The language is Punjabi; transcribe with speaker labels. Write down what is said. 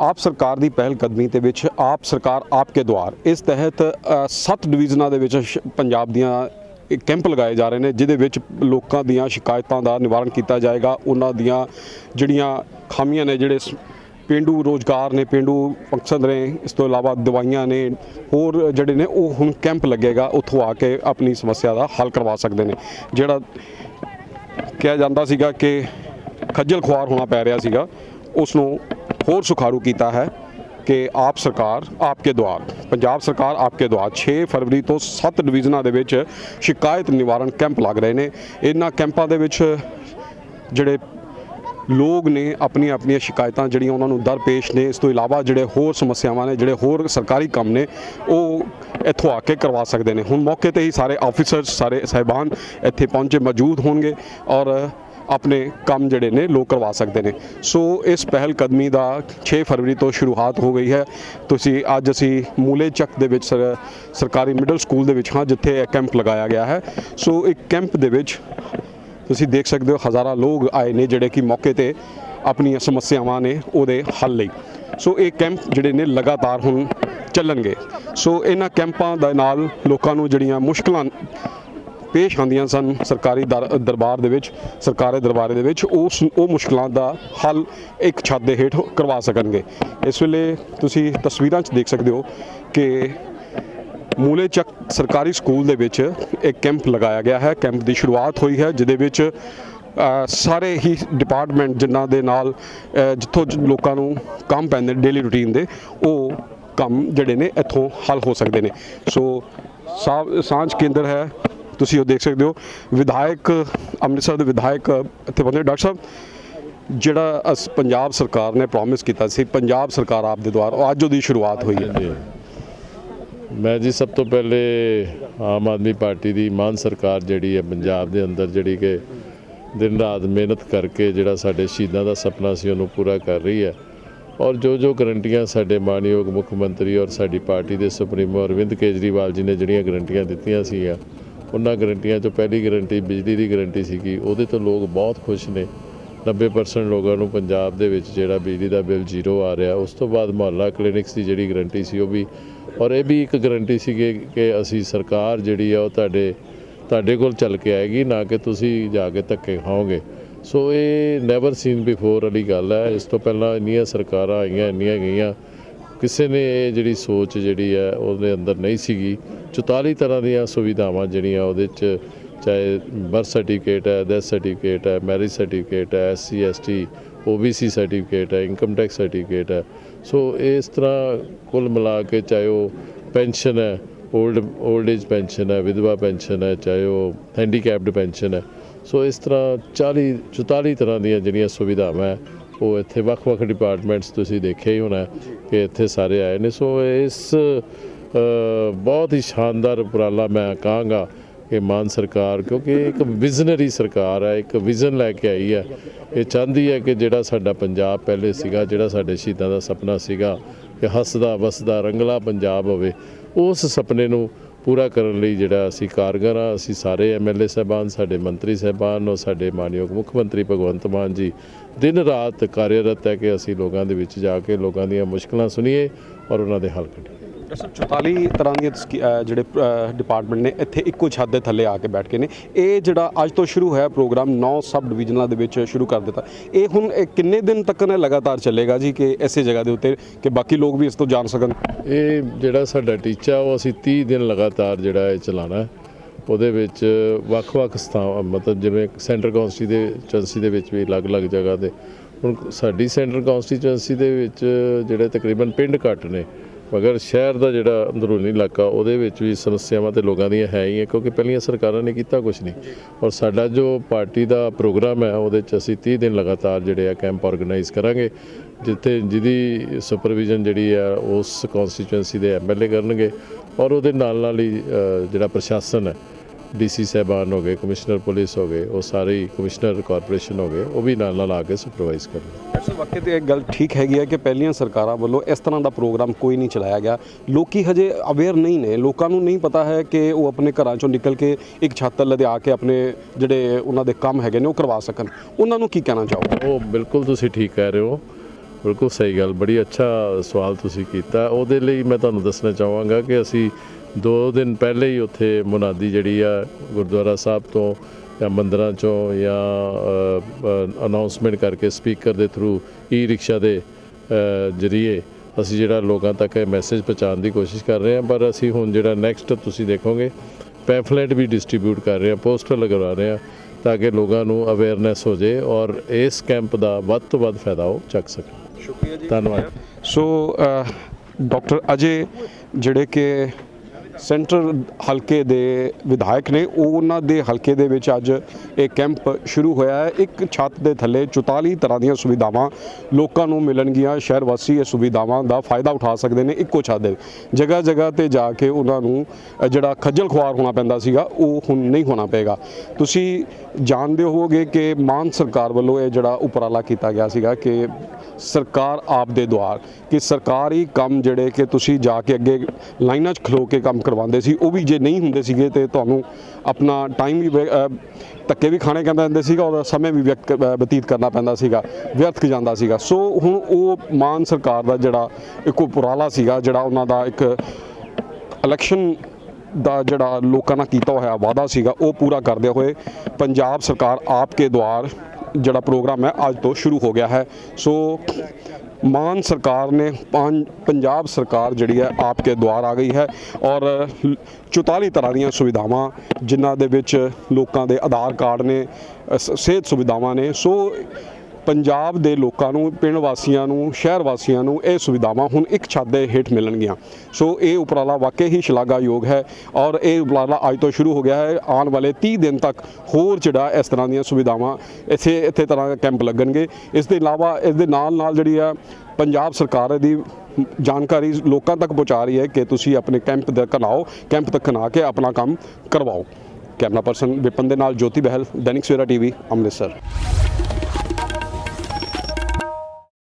Speaker 1: ਆਪ ਸਰਕਾਰ ਦੀ ਪਹਿਲ ਕਦਮੀ ਦੇ ਵਿੱਚ ਆਪ ਸਰਕਾਰ ਆਪਕੇ ਦੁਆਰ। ਇਸ ਤਹਿਤ ਸੱਤ ਡਿਵੀਜ਼ਨਾਂ ਦੇ ਵਿੱਚ ਸ਼- ਪੰਜਾਬ ਦੀਆਂ ਇਹ ਕੈਂਪ ਲਗਾਏ ਜਾ ਰਹੇ ਨੇ, ਜਿਹਦੇ ਵਿੱਚ ਲੋਕਾਂ ਦੀਆਂ ਸ਼ਿਕਾਇਤਾਂ ਦਾ ਨਿਵਾਰਨ ਕੀਤਾ ਜਾਏਗਾ। ਉਹਨਾਂ ਦੀਆਂ ਜਿਹੜੀਆਂ ਖਾਮੀਆਂ ਨੇ, ਜਿਹੜੇ ਸ- ਪੇਂਡੂ ਰੋਜ਼ਗਾਰ ਨੇ, ਪੇਂਡੂ ਫੰਕਸ਼ਨ ਨੇ, ਇਸ ਤੋਂ ਇਲਾਵਾ ਦਵਾਈਆਂ ਨੇ, ਹੋਰ ਜਿਹੜੇ ਨੇ, ਉਹ ਹੁਣ ਕੈਂਪ ਲੱਗੇਗਾ। ਉੱਥੋਂ ਆ ਕੇ ਆਪਣੀ ਸਮੱਸਿਆ ਦਾ ਹੱਲ ਕਰਵਾ ਸਕਦੇ ਨੇ। ਜਿਹੜਾ ਕਿਹਾ ਜਾਂਦਾ ਸੀਗਾ ਕਿ ਖੱਜਲ ਖੁਆਰ ਹੋਣਾ ਪੈ ਰਿਹਾ ਸੀਗਾ, ਉਸ ਨੂੰ ਹੋਰ ਸੁਖਾਰੂ ਕੀਤਾ ਹੈ ਕਿ ਆਪ ਸਰਕਾਰ ਆਪਕੇ ਦੁਆਰ ਪੰਜਾਬ ਸਰਕਾਰ ਆਪਕੇ ਦੁਆਰ 6 ਫਰਵਰੀ ਤੋਂ 7 ਡਿਵੀਜ਼ਨਾਂ ਦੇ ਵਿੱਚ ਸ਼ਿਕਾਇਤ ਨਿਵਾਰਨ ਕੈਂਪ ਲੱਗ ਰਹੇ ਨੇ। ਇਹਨਾਂ ਕੈਂਪਾਂ ਦੇ ਵਿੱਚ ਜਿਹੜੇ ਲੋਕ ਨੇ ਆਪਣੀਆਂ ਆਪਣੀਆਂ ਸ਼ਿਕਾਇਤਾਂ ਜਿਹੜੀਆਂ ਉਹਨਾਂ ਨੂੰ ਦਰਪੇਸ਼ ਨੇ, ਇਸ ਤੋਂ ਇਲਾਵਾ ਜਿਹੜੇ ਹੋਰ ਸਮੱਸਿਆਵਾਂ ਨੇ, ਜਿਹੜੇ ਹੋਰ ਸਰਕਾਰੀ ਕੰਮ ਨੇ, ਉਹ ਇੱਥੋਂ ਆ ਕੇ ਕਰਵਾ ਸਕਦੇ ਨੇ। ਹੁਣ ਮੌਕੇ ਤੇ ਹੀ ਸਾਰੇ ਆਫੀਸਰਸ ਸਾਰੇ ਸਾਹਿਬਾਨ ਇੱਥੇ ਪਹੁੰਚੇ, ਮੌਜੂਦ ਹੋਣਗੇ ਔਰ ਆਪਣੇ ਕੰਮ ਜਿਹੜੇ ਨੇ ਲੋਕ ਕਰਵਾ ਸਕਦੇ ਨੇ। ਸੋ ਇਸ ਪਹਿਲ ਕਦਮੀ ਦਾ 6 ਫਰਵਰੀ ਤੋਂ ਸ਼ੁਰੂਆਤ ਹੋ ਗਈ ਹੈ। ਤੁਸੀਂ ਅੱਜ ਅਸੀਂ ਮੂਲੇ ਚੱਕ ਦੇ ਵਿੱਚ ਸਰਕਾਰੀ ਮਿਡਲ ਸਕੂਲ ਦੇ ਵਿੱਚ ਹਾਂ, ਜਿੱਥੇ ਇਹ ਕੈਂਪ ਲਗਾਇਆ ਗਿਆ ਹੈ। ਸੋ ਇੱਕ ਕੈਂਪ ਦੇ ਵਿੱਚ ਤੁਸੀਂ ਦੇਖ ਸਕਦੇ ਹੋ ਹਜ਼ਾਰਾਂ ਲੋਕ ਆਏ ਨੇ ਜਿਹੜੇ ਕਿ ਮੌਕੇ ਤੇ ਆਪਣੀਆਂ ਸਮੱਸਿਆਵਾਂ ਨੇ ਉਹਦੇ ਹੱਲ ਲਈ। ਸੋ ਇਹ ਕੈਂਪ ਜਿਹੜੇ ਨੇ ਲਗਾਤਾਰ ਹੁਣ ਚੱਲਣਗੇ। ਸੋ ਇਹਨਾਂ ਕੈਂਪਾਂ ਦੇ ਨਾਲ ਲੋਕਾਂ ਨੂੰ ਜਿਹੜੀਆਂ ਮੁਸ਼ਕਲਾਂ ਪੇਸ਼ ਆਉਂਦੀਆਂ ਸਨ ਸਰਕਾਰੀ ਦਰ- ਦਰਬਾਰ ਦੇ ਵਿੱਚ, ਸਰਕਾਰੀ ਦਰਬਾਰੇ ਦੇ ਵਿੱਚ, ਉਸ ਉਹ ਮੁਸ਼ਕਲਾਂ ਦਾ ਹੱਲ ਇੱਕ ਛੱਤ ਦੇ ਹੇਠ ਕਰਵਾ ਸਕਣਗੇ। ਇਸ ਵੇਲੇ ਤੁਸੀਂ ਤਸਵੀਰਾਂ 'ਚ ਦੇਖ ਸਕਦੇ ਹੋ ਕਿ ਮੂਲੇ ਚੱਕ ਸਰਕਾਰੀ ਸਕੂਲ ਦੇ ਵਿੱਚ ਇੱਕ ਕੈਂਪ ਲਗਾਇਆ ਗਿਆ ਹੈ। ਕੈਂਪ ਦੀ ਸ਼ੁਰੂਆਤ ਹੋਈ ਹੈ, ਜਿਹਦੇ ਵਿੱਚ ਸਾਰੇ ਹੀ ਡਿਪਾਰਟਮੈਂਟ ਜਿਨ੍ਹਾਂ ਦੇ ਨਾਲ ਜਿੱਥੋਂ ਜ- ਲੋਕਾਂ ਨੂੰ ਕੰਮ ਪੈਂਦੇ ਡੇਲੀ ਰੂਟੀਨ ਦੇ, ਉਹ ਕੰਮ ਜਿਹੜੇ ਨੇ ਇੱਥੋਂ ਹੱਲ ਹੋ ਸਕਦੇ ਨੇ। ਸੋ ਸਾ- ਸਾਂਝ ਕੇਂਦਰ ਹੈ ਤੁਸੀਂ ਉਹ ਦੇਖ ਸਕਦੇ ਹੋ। ਵਿਧਾਇਕ, ਅੰਮ੍ਰਿਤਸਰ ਦੇ ਵਿਧਾਇਕ ਇੱਥੇ ਪਹੁੰਚੇ। ਡਾਕਟਰ ਸਾਹਿਬ, ਜਿਹੜਾ ਅਸ ਪੰਜਾਬ ਸਰਕਾਰ ਨੇ ਪ੍ਰੋਮਿਸ ਕੀਤਾ ਸੀ, ਪੰਜਾਬ ਸਰਕਾਰ ਆਪ ਦੇ ਦੁਆਰ ਅੱਜ ਉਹਦੀ ਸ਼ੁਰੂਆਤ ਹੋਈ ਹੈ।
Speaker 2: ਮੈਂ ਜੀ ਸਭ ਤੋਂ ਪਹਿਲੇ ਆਮ ਆਦਮੀ ਪਾਰਟੀ ਦੀ ਮਾਨ ਸਰਕਾਰ ਜਿਹੜੀ ਹੈ, ਪੰਜਾਬ ਦੇ ਅੰਦਰ ਜਿਹੜੀ ਕਿ ਦਿਨ ਰਾਤ ਮਿਹਨਤ ਕਰਕੇ ਜਿਹੜਾ ਸਾਡੇ ਸ਼ਹੀਦਾਂ ਦਾ ਸੁਪਨਾ ਸੀ, ਉਹਨੂੰ ਪੂਰਾ ਕਰ ਰਹੀ ਹੈ। ਔਰ ਜੋ ਜੋ ਗਰੰਟੀਆਂ ਸਾਡੇ ਮਾਨਯੋਗ ਮੁੱਖ ਮੰਤਰੀ ਔਰ ਸਾਡੀ ਪਾਰਟੀ ਦੇ ਸੁਪਰੀਮੋ ਅਰਵਿੰਦ ਕੇਜਰੀਵਾਲ ਜੀ ਨੇ ਜਿਹੜੀਆਂ ਗਰੰਟੀਆਂ ਦਿੱਤੀਆਂ ਸੀਗੀਆਂ ਉਹਨਾਂ ਗਰੰਟੀਆਂ ਚੋਂ ਪਹਿਲੀ ਗਰੰਟੀ ਬਿਜਲੀ ਦੀ ਗਰੰਟੀ ਸੀਗੀ। ਉਹਦੇ ਤੋਂ ਲੋਕ ਬਹੁਤ ਖੁਸ਼ ਨੇ। 90% ਲੋਕਾਂ ਨੂੰ ਪੰਜਾਬ ਦੇ ਵਿੱਚ ਜਿਹੜਾ ਬਿਜਲੀ ਦਾ ਬਿੱਲ ਜ਼ੀਰੋ ਆ ਰਿਹਾ, ਉਸ ਤੋਂ ਬਾਅਦ ਮੁਹੱਲਾ ਕਲੀਨਿਕਸ ਦੀ ਜਿਹੜੀ ਗਰੰਟੀ ਸੀ ਉਹ ਵੀ, ਔਰ ਇਹ ਵੀ ਇੱਕ ਗਰੰਟੀ ਸੀਗੀ ਕਿ ਅਸੀਂ ਸਰਕਾਰ ਜਿਹੜੀ ਆ ਉਹ ਤੁਹਾਡੇ ਤੁਹਾਡੇ ਕੋਲ ਚੱਲ ਕੇ ਆਏਗੀ, ਨਾ ਕਿ ਤੁਸੀਂ ਜਾ ਕੇ ਧੱਕੇ ਖਾਓਗੇ। ਸੋ ਇਹ ਨੈਵਰ ਸੀਨ ਬਿਫੋਰ ਵਾਲੀ ਗੱਲ ਹੈ। ਇਸ ਤੋਂ ਪਹਿਲਾਂ ਇੰਨੀਆਂ ਸਰਕਾਰਾਂ ਆਈਆਂ, ਇੰਨੀਆਂ ਗਈਆਂ ਕਿਸੇ ਨੇ ਇਹ ਜਿਹੜੀ ਸੋਚ ਜਿਹੜੀ ਹੈ, ਉਹਦੇ ਅੰਦਰ ਨਹੀਂ ਸੀਗੀ। 44 ਤਰ੍ਹਾਂ ਦੀਆਂ ਸੁਵਿਧਾਵਾਂ ਜਿਹੜੀਆਂ ਉਹਦੇ ਚ, ਚਾਹੇ ਬਰਥ ਸਰਟੀਫਿਕੇਟ ਹੈ ਡੈਥ ਸਰਟੀਫਿਕੇਟ ਹੈ ਮੈਰਿਜ ਸਰਟੀਫਿਕੇਟ ਹੈ ਐਸਸੀ ਐਸਟੀ ਓਬੀਸੀ ਸਰਟੀਫਿਕੇਟ ਹੈ ਇਨਕਮ ਟੈਕਸ ਸਰਟੀਫਿਕੇਟ ਹੈ। ਸੋ ਇਸ ਤਰ੍ਹਾਂ ਕੁੱਲ ਮਿਲਾ ਕੇ ਚਾਹੇ ਉਹ ਪੈਨਸ਼ਨ ਹੈ 올ਡ 올ਡ ਏਜ ਪੈਨਸ਼ਨ ਹੈ, ਵਿਧਵਾ ਪੈਨਸ਼ਨ ਹੈ, ਚਾਹੇ ਉਹ ਹੈਂਡੀਕੈਪਡ ਪੈਨਸ਼ਨ ਹੈ। ਸੋ ਇਸ ਤਰ੍ਹਾਂ 40 44 ਤਰ੍ਹਾਂ ਦੀਆਂ ਜਿਹੜੀਆਂ ਸੁਵਿਧਾਵਾਂ ਹੈ ਉਹ ਇੱਥੇ ਵੱਖ-ਵੱਖ ਡਿਪਾਰਟਮੈਂਟਸ ਤੁਸੀਂ ਦੇਖਿਆ ਹੀ ਹੋਣਾ ਕਿ ਇੱਥੇ ਸਾਰੇ ਆਏ ਨੇ। ਸੋ ਇਸ ਬਹੁਤ ਹੀ ਸ਼ਾਨਦਾਰ ਉਪਰਾਲਾ ਮੈਂ ਕਹਾਂਗਾ ਕਿ ਮਾਨ ਸਰਕਾਰ, ਕਿਉਂਕਿ ਇੱਕ ਵਿਜ਼ਨਰੀ ਸਰਕਾਰ ਹੈ, ਇੱਕ ਵਿਜ਼ਨ ਲੈ ਕੇ ਆਈ ਹੈ। ਇਹ ਚਾਹੁੰਦੀ ਹੈ ਕਿ ਜਿਹੜਾ ਸਾਡਾ ਪੰਜਾਬ ਪਹਿਲੇ ਸੀਗਾ, ਜਿਹੜਾ ਸਾਡੇ ਸ਼ਹੀਦਾਂ ਦਾ ਸੁਪਨਾ ਸੀਗਾ, ਕਿ ਹੱਸਦਾ ਵਸਦਾ ਰੰਗਲਾ ਪੰਜਾਬ ਹੋਵੇ, ਉਸ ਸੁਪਨੇ ਨੂੰ ਪੂਰਾ ਕਰਨ ਲਈ ਜਿਹੜਾ ਅਸੀਂ ਕਾਰਗਰ ਹਾਂ, ਅਸੀਂ ਸਾਰੇ ਐਮਐਲਏ ਸਾਹਿਬਾਨ, ਸਾਡੇ ਮੰਤਰੀ ਸਾਹਿਬਾਨ ਔਰ ਸਾਡੇ ਮਾਨਯੋਗ ਮੁੱਖ ਮੰਤਰੀ ਭਗਵੰਤ ਮਾਨ ਜੀ ਦਿਨ ਰਾਤ ਕਾਰਜਰਤ ਹੈ ਕਿ ਅਸੀਂ ਲੋਕਾਂ ਦੇ ਵਿੱਚ ਜਾ ਕੇ ਲੋਕਾਂ ਦੀਆਂ ਮੁਸ਼ਕਲਾਂ ਸੁਣੀਏ ਔਰ ਉਹਨਾਂ ਦੇ ਹੱਲ ਕੱਢੀਏ।
Speaker 1: ਡਾਕਟਰ ਸਾਹਿਬ 44 ਤਰ੍ਹਾਂ ਦੀਆਂ ਜਿਹੜੇ ਡਿਪਾਰਟਮੈਂਟ ਨੇ ਇੱਥੇ ਇੱਕੋ ਛੱਤ ਦੇ ਥੱਲੇ ਆ ਕੇ ਬੈਠ ਕੇ ਨੇ। ਇਹ ਜਿਹੜਾ ਅੱਜ ਤੋਂ ਸ਼ੁਰੂ ਹੋਇਆ ਪ੍ਰੋਗਰਾਮ 9 ਸਬ ਡਿਵੀਜ਼ਨਾਂ ਦੇ ਵਿੱਚ ਸ਼ੁਰੂ ਕਰ ਦਿੱਤਾ। ਇਹ ਹੁਣ, ਇਹ ਕਿੰਨੇ ਦਿਨ ਤੱਕ ਨੇ ਲਗਾਤਾਰ ਚੱਲੇਗਾ ਜੀ ਕਿ ਇਸੇ ਜਗ੍ਹਾ ਦੇ ਉੱਤੇ ਕਿ ਬਾਕੀ ਲੋਕ ਵੀ ਇਸ ਤੋਂ ਜਾਣ ਸਕਣ?
Speaker 2: ਇਹ ਜਿਹੜਾ ਸਾਡਾ ਟੀਚਾ, ਉਹ ਅਸੀਂ 30 ਦਿਨ ਲਗਾਤਾਰ ਜਿਹੜਾ ਇਹ ਚਲਾਣਾ ਉਹਦੇ ਵਿੱਚ ਵੱਖ-ਵੱਖ ਸਥਾਨ ਮਤਲਬ ਜਿਵੇਂ ਸੈਂਟਰ ਕੌਂਸਟੀ ਦੇ ਚੰਸੀ ਦੇ ਵਿੱਚ ਵੀ ਅਲੱਗ-ਅਲੱਗ ਜਗ੍ਹਾ ਤੇ। ਹੁਣ ਸਾਡੀ ਸੈਂਟਰ ਕੌਂਸਟੀਚੁਐਂਸੀ ਦੇ ਵਿੱਚ ਜਿਹੜੇ ਤਕਰੀਬਨ ਪਿੰਡ ਘੱਟ ਨੇ ਮਗਰ ਸ਼ਹਿਰ ਦਾ ਜਿਹੜਾ ਅੰਦਰੂਨੀ ਇਲਾਕਾ, ਉਹਦੇ ਵਿੱਚ ਵੀ ਸਮੱਸਿਆਵਾਂ ਤੇ ਲੋਕਾਂ ਦੀਆਂ ਹੈ ਹੀ ਹੈ, ਕਿਉਂਕਿ ਪਹਿਲੀਆਂ ਸਰਕਾਰਾਂ ਨੇ ਕੀਤਾ ਕੁਝ ਨਹੀਂ। ਔਰ ਸਾਡਾ ਜੋ ਪਾਰਟੀ ਦਾ ਪ੍ਰੋਗਰਾਮ ਹੈ, ਉਹਦੇ ਚ ਅਸੀਂ 30 ਦਿਨ ਲਗਾਤਾਰ ਜਿਹੜੇ ਆ ਕੈਂਪ ਆਰਗੇਨਾਈਜ਼ ਕਰਾਂਗੇ, ਜਿੱਥੇ ਜਿਹਦੀ ਸੁਪਰਵਿਜ਼ਨ ਜਿਹੜੀ ਆ, ਉਸ ਕਨਸਟੀਚੁਐਂਸੀ ਦੇ ਐਮਐਲਏ ਕਰਨਗੇ ਔਰ ਉਹਦੇ ਨਾਲ ਨਾਲ ਹੀ ਜਿਹੜਾ ਪ੍ਰਸ਼ਾਸਨ ਹੈ ਡੀਸੀ ਸਾਹਿਬਾਨ ਹੋ ਗਏ ਕਮਿਸ਼ਨਰ ਪੁਲਿਸ ਹੋ ਗਏ, ਉਹ ਸਾਰੇ ਹੀ ਕਮਿਸ਼ਨਰ ਕਾਰਪੋਰੇਸ਼ਨ ਹੋ ਗਏ, ਉਹ ਵੀ ਨਾਲ ਨਾਲ ਆ ਕੇ ਸੁਪਰਵਾਈਜ਼ ਕਰਨਗੇ।
Speaker 1: ਅਸਲ ਵਾਕਈ ਤੇ ਇਹ ਗੱਲ ਠੀਕ ਹੈਗੀ ਹੈ ਕਿ ਪਹਿਲੀਆਂ ਸਰਕਾਰਾਂ ਵੱਲੋਂ ਇਸ ਤਰ੍ਹਾਂ ਦਾ ਪ੍ਰੋਗਰਾਮ ਕੋਈ ਨਹੀਂ ਚਲਾਇਆ ਗਿਆ। ਲੋਕੀ ਹਜੇ ਅਵੇਅਰ ਨਹੀਂ ਨੇ। ਲੋਕਾਂ ਨੂੰ ਨਹੀਂ ਪਤਾ ਹੈ ਕਿ ਉਹ ਆਪਣੇ ਘਰਾਂ ਚੋਂ ਨਿਕਲ ਕੇ ਇੱਕ ਛੱਤ ਥੱਲੇ ਆ ਕੇ ਆਪਣੇ ਜਿਹੜੇ ਉਹਨਾਂ ਦੇ ਕੰਮ ਹੈਗੇ ਨੇ, ਉਹ ਕਰਵਾ ਸਕਣ। ਉਹਨਾਂ ਨੂੰ ਕੀ ਕਹਿਣਾ ਚਾਹੋਗੇ?
Speaker 2: ਉਹ ਬਿਲਕੁਲ ਤੁਸੀਂ ਠੀਕ ਕਹਿ ਰਹੇ ਹੋ। ਬਿਲਕੁਲ ਸਹੀ ਗੱਲ। ਬੜੀ ਅੱਛਾ ਸਵਾਲ ਤੁਸੀਂ ਕੀਤਾ। ਉਹਦੇ ਲਈ ਮੈਂ ਤੁਹਾਨੂੰ ਦੱਸਣਾ ਚਾਹਾਂਗਾ ਕਿ ਅਸੀਂ ਦੋ ਦਿਨ ਪਹਿਲੇ ਹੀ ਉੱਥੇ ਮੁਨਾਦੀ ਜਿਹੜੀ ਆ ਗੁਰਦੁਆਰਾ ਸਾਹਿਬ ਤੋਂ ਜਾਂ ਮੰਦਰਾਂ ਚੋਂ ਜਾਂ ਅਨਾਉਂਸਮੈਂਟ ਕਰਕੇ ਸਪੀਕਰ ਦੇ ਥਰੂ ਈ ਰਿਕਸ਼ਾ ਦੇ ਜਰੀਏ ਅਸੀਂ ਜਿਹੜਾ ਲੋਕਾਂ ਤੱਕ ਇਹ ਮੈਸੇਜ ਪਹੁੰਚਾਉਣ ਦੀ ਕੋਸ਼ਿਸ਼ ਕਰ ਰਹੇ ਹਾਂ। ਪਰ ਅਸੀਂ ਹੁਣ ਜਿਹੜਾ ਨੈਕਸਟ ਤੁਸੀਂ ਦੇਖੋਗੇ ਪੈਂਫਲੇਟ ਵੀ ਡਿਸਟ੍ਰੀਬਿਊਟ ਕਰ ਰਹੇ ਹਾਂ ਪੋਸਟਰ ਲਗਵਾ ਰਹੇ ਹਾਂ ਤਾਂ ਕਿ ਲੋਕਾਂ ਨੂੰ ਅਵੇਅਰਨੈਸ ਹੋ ਜੇ ਔਰ ਇਸ ਕੈਂਪ ਦਾ ਵੱਧ ਤੋਂ ਵੱਧ ਫਾਇਦਾ ਉਹ ਚੱਕ ਸਕਣ।
Speaker 1: ਸ਼ੁਕਰੀਆ ਜੀ।
Speaker 2: ਧੰਨਵਾਦ।
Speaker 1: ਸੋ ਡਾਕਟਰ ਅਜੇ ਜਿਹੜੇ ਕਿ ਸੈਂਟਰ ਹਲਕੇ ਦੇ ਵਿਧਾਇਕ ਨੇ, ਉਹ ਉਹਨਾਂ ਦੇ ਹਲਕੇ ਦੇ ਵਿੱਚ ਅੱਜ ਇਹ ਕੈਂਪ ਸ਼ੁਰੂ ਹੋਇਆ ਹੈ। ਇੱਕ ਛੱਤ ਦੇ ਥੱਲੇ 44 ਤਰ੍ਹਾਂ ਦੀਆਂ ਸੁਵਿਧਾਵਾਂ ਲੋਕਾਂ ਨੂੰ ਮਿਲਣਗੀਆਂ। ਸ਼ਹਿਰ ਵਾਸੀ ਇਹ ਸੁਵਿਧਾਵਾਂ ਦਾ ਫਾਇਦਾ ਉਠਾ ਸਕਦੇ ਨੇ ਇੱਕੋ ਛੱਤ ਦੇ ਜਗ੍ਹਾ ਜਗ੍ਹਾ ਤੇ ਜਾ ਕੇ ਉਹਨਾਂ ਨੂੰ ਜਿਹੜਾ ਖੱਜਲ ਖੁਆਰ ਹੋਣਾ ਪੈਂਦਾ ਸੀਗਾ, ਉਹ ਹੁਣ ਨਹੀਂ ਹੋਣਾ ਪਏਗਾ। ਤੁਸੀਂ ਜਾਣਦੇ ਹੋਵੋਗੇ ਕਿ ਮਾਨ ਸਰਕਾਰ ਵੱਲੋਂ ਇਹ ਜਿਹੜਾ ਉਪਰਾਲਾ ਕੀਤਾ ਗਿਆ ਸੀਗਾ ਕਿ ਸਰਕਾਰ ਆਪ ਦੇ ਦੁਆਰ, ਕਿ ਸਰਕਾਰੀ ਕੰਮ ਜਿਹੜੇ ਕਿ ਤੁਸੀਂ ਜਾ ਕੇ ਅੱਗੇ ਲਾਈਨਾਂ 'ਚ ਖਲੋ ਕੇ ਕੰਮ ਕਰਵਾਉਂਦੇ ਸੀ, ਉਹ ਵੀ ਜੇ ਨਹੀਂ ਹੁੰਦੇ ਸੀਗੇ ਤੇ ਤੁਹਾਨੂੰ ਆਪਣਾ ਟਾਈਮ ਵੀ ਧੱਕੇ ਵੀ ਖਾਣੇ ਕਹਿੰਦੇ ਹੁੰਦੇ ਸੀਗਾ, ਉਹਦਾ ਸਮੇਂ ਵੀ ਵਿਅਕਤ ਬਤੀਤ ਕਰਨਾ ਪੈਂਦਾ ਸੀਗਾ, ਵਿਅਰਥ ਜਾਂਦਾ ਸੀਗਾ। ਸੋ ਹੁਣ ਉਹ ਮਾਨ ਸਰਕਾਰ ਦਾ ਜਿਹੜਾ ਇੱਕ ਉਪਰਾਲਾ ਸੀਗਾ, ਜਿਹੜਾ ਉਹਨਾਂ ਦਾ ਇੱਕ ਇਲੈਕਸ਼ਨ ਦਾ ਜਿਹੜਾ ਲੋਕਾਂ ਨਾਲ ਕੀਤਾ ਹੋਇਆ ਵਾਅਦਾ ਸੀਗਾ, ਉਹ ਪੂਰਾ ਕਰਦੇ ਹੋਏ ਪੰਜਾਬ ਸਰਕਾਰ ਆਪ ਕੇ ਦੁਆਰ ਜਿਹੜਾ ਪ੍ਰੋਗਰਾਮ ਹੈ, ਅੱਜ ਤੋਂ ਸ਼ੁਰੂ ਹੋ ਗਿਆ ਹੈ। ਸੋ ਮਾਨ ਸਰਕਾਰ ਨੇ ਪੰਜਾਬ ਸਰਕਾਰ ਜਿਹੜੀ ਹੈ ਆਪ ਕੇ ਦੁਆਰ ਆ ਗਈ ਹੈ ਔਰ 44 ਤਰ੍ਹਾਂ ਦੀਆਂ ਸੁਵਿਧਾਵਾਂ ਜਿਨ੍ਹਾਂ ਦੇ ਵਿੱਚ ਲੋਕਾਂ ਦੇ ਆਧਾਰ ਕਾਰਡ ਨੇ ਸਿਹਤ ਸੁਵਿਧਾਵਾਂ ਨੇ, ਸੋ ਪੰਜਾਬ ਦੇ ਲੋਕਾਂ ਨੂੰ, ਪਿੰਡ ਵਾਸੀਆਂ ਨੂੰ, ਸ਼ਹਿਰ ਵਾਸੀਆਂ ਨੂੰ ਇਹ ਸੁਵਿਧਾਵਾਂ ਹੁਣ ਇੱਕ ਛੱਤ ਦੇ ਹੇਠ ਮਿਲਣਗੀਆਂ। ਸੋ ਇਹ ਉਪਰਾਲਾ ਵਾਕਈ ਹੀ ਸ਼ਲਾਘਾਯੋਗ ਹੈ ਔਰ ਇਹ ਉਪਰਾਲਾ ਅੱਜ ਤੋਂ ਸ਼ੁਰੂ ਹੋ ਗਿਆ ਹੈ। ਆਉਣ ਵਾਲੇ 30 ਦਿਨ ਤੱਕ ਹੋਰ ਜਿਹੜਾ ਇਸ ਤਰ੍ਹਾਂ ਦੀਆਂ ਸੁਵਿਧਾਵਾਂ ਇੱਥੇ ਇੱਥੇ ਤਰ੍ਹਾਂ ਦੇ ਕੈਂਪ ਲੱਗਣਗੇ। ਇਸ ਦੇ ਇਲਾਵਾ, ਇਸ ਦੇ ਨਾਲ ਨਾਲ ਜਿਹੜੀ ਆ ਪੰਜਾਬ ਸਰਕਾਰ ਦੀ ਜਾਣਕਾਰੀ ਲੋਕਾਂ ਤੱਕ ਪਹੁੰਚਾ ਰਹੀ ਹੈ ਕਿ ਤੁਸੀਂ ਆਪਣੇ ਕੈਂਪ ਤੱਕ ਆਓ ਕੈਂਪ ਤੱਕ ਕਨਾ ਕੇ ਆਪਣਾ ਕੰਮ ਕਰਵਾਓ। ਕੈਮਰਾ ਪਰਸਨ ਵਿਪਨ ਦੇ ਨਾਲ ਜੋਤੀ ਬਹਿਲ, ਦੈਨਿਕ ਸਵੇਰਾ ਟੀਵੀ, ਅੰਮ੍ਰਿਤਸਰ।